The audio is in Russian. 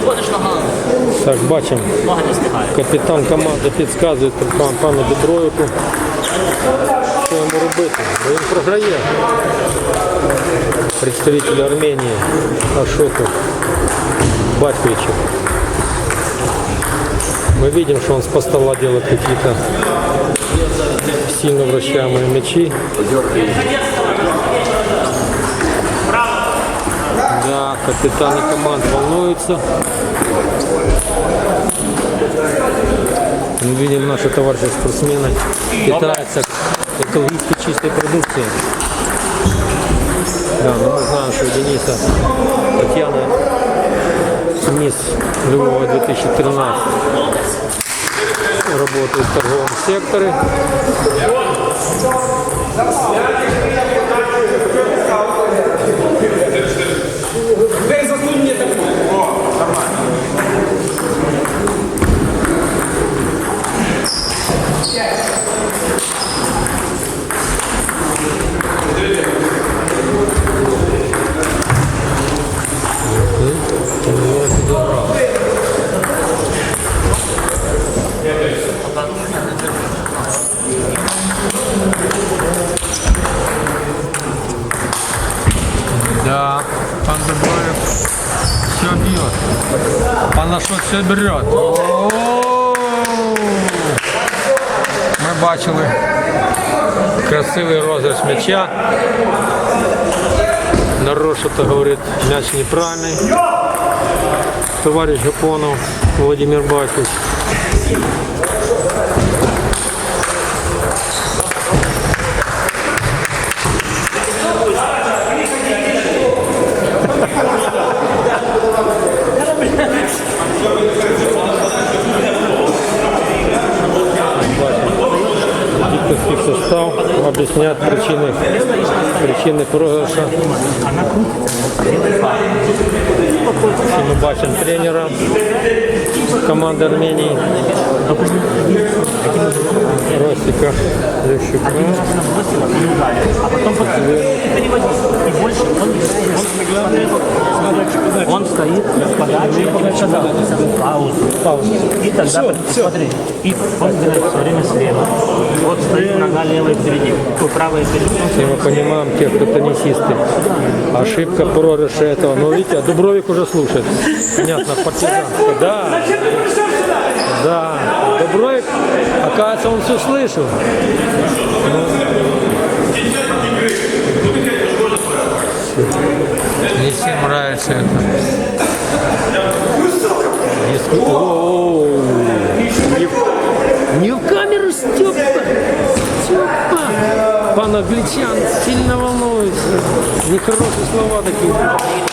виходиш ногами, Так, бачимо. ноги не встигають. Капітан команди підказує пан- пану Дубровику, що йому робити. Бо він програє. Представитель Арменії Ашоту Батьковичу. Мы видим, что он с постола делает какие-то сильно вращаемые мячи. Да, капитаны команд волнуются. Мы видим наши товарищи спортсмены питаются экологически чистой продукцией. Да, но мы знаем, что Дениса Татьяна мисс Львова 2013 работает в торговом секторе. Да, пан Дубровик все бьет. Пан Лашот все берет. Ми бачили красивий розіграш м'яча. Народ що-то говорить, м'яч неправильний. Товарищ Гапонов Владимир Батькович. Дикторский состав объясняет причины, причины проигрыша. Всі ми бачимо тренера команди Арменії Ростика Лещука. А потом переводить. И больше он, он, он стоит в подаче, паузу. Паузу. И тогда, смотри, и он играет все время слева. Вот стоит нога левая впереди, правая впереди. И мы понимаем, те, кто теннисисты. Ошибка проигрыша этого. Но видите, Дубровик уже слушает. Понятно, партизанка. Да. Да. Дубровик, оказывается, он все слышал. Не нравится это. Не в- Не в камеру, Степа! Степа! Пан Англичан сильно волнуется. Нехорошие слова такие.